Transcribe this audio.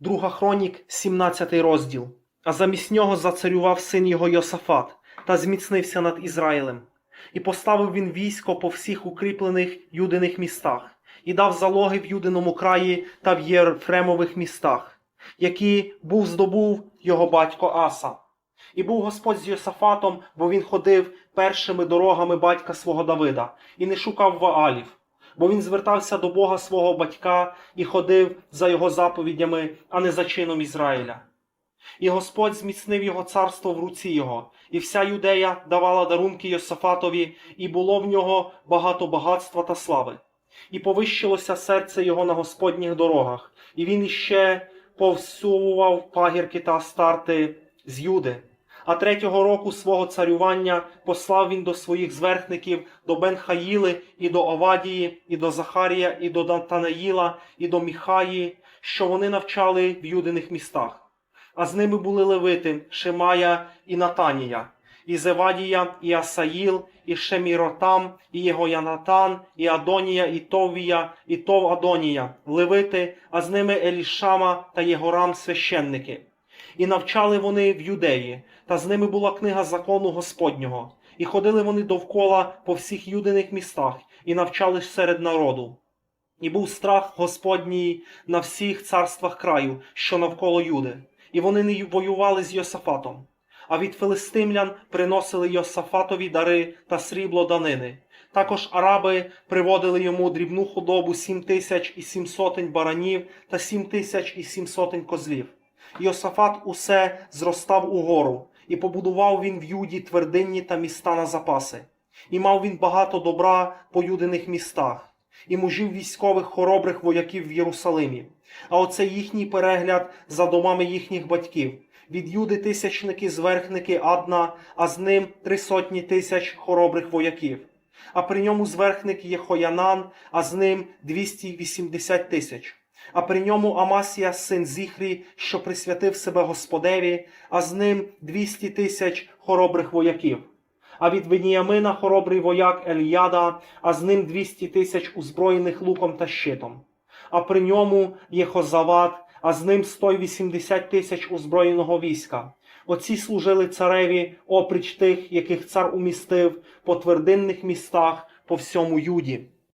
Друга Хронік, 17 розділ. А замість нього зацарював син його Йосафат та зміцнився над Ізраїлем. І поставив він військо по всіх укріплених юдиних містах, і дав залоги в Юдиному краї та в Єрфремових містах, які був здобув його батько Аса. І був Господь з Йосафатом, бо він ходив першими дорогами батька свого Давида, і не шукав Ваалів, бо він звертався до Бога свого батька і ходив за його заповідями, а не за чином Ізраїля. І Господь зміцнив його царство в руці його, і вся юдея давала дарунки Йосафатові, і було в нього багато багатства та слави. І повищилося серце його на Господніх дорогах, і він іще повсував пагірки та старти з Юди. А третього року свого царювання послав він до своїх зверхників, до Бенхаїли, і до Овадії, і до Захарія, і до Натанаїла, і до Міхаї, що вони навчали в юдиних містах. А з ними були левити Шимая і Натанія, і Зевадія, і Асаїл, і Шеміротам, і Єгоянатан, і Адонія, і Товія, і Тов Адонія, левити, а з ними Елішама та Єгорам священники. І навчали вони в юдеї, та з ними була книга закону Господнього. І ходили вони довкола по всіх юдиних містах, і навчали серед народу. І був страх Господній на всіх царствах краю, що навколо Юди, і вони не воювали з Йосафатом. А від филистимлян приносили Йосафатові дари та срібло данини. Також араби приводили йому дрібну худобу сім тисяч і сім сотень баранів та сім тисяч і сім сотень козлів. Йосафат усе зростав угору, і побудував він в Юді твердинні та міста на запаси. І мав він багато добра по юдиних містах, і мужів військових хоробрих вояків в Єрусалимі. А оце їхній перегляд за домами їхніх батьків. Від Юди тисячники зверхники Адна, а з ним три сотні тисяч хоробрих вояків. А при ньому зверхник Єхоянан, а з ним 280 тисяч. А при ньому Амасія, син Зіхрі, що присвятив себе Господеві, а з ним 200 тисяч хоробрих вояків. А від Веніямина хоробрий вояк Еліяда, а з ним 200 тисяч узброєних луком та щитом. А при ньому Єхозават, а з ним 180 тисяч озброєного війська. Оці служили цареві опріч тих, яких цар умістив по твердинних містах по всьому Юді.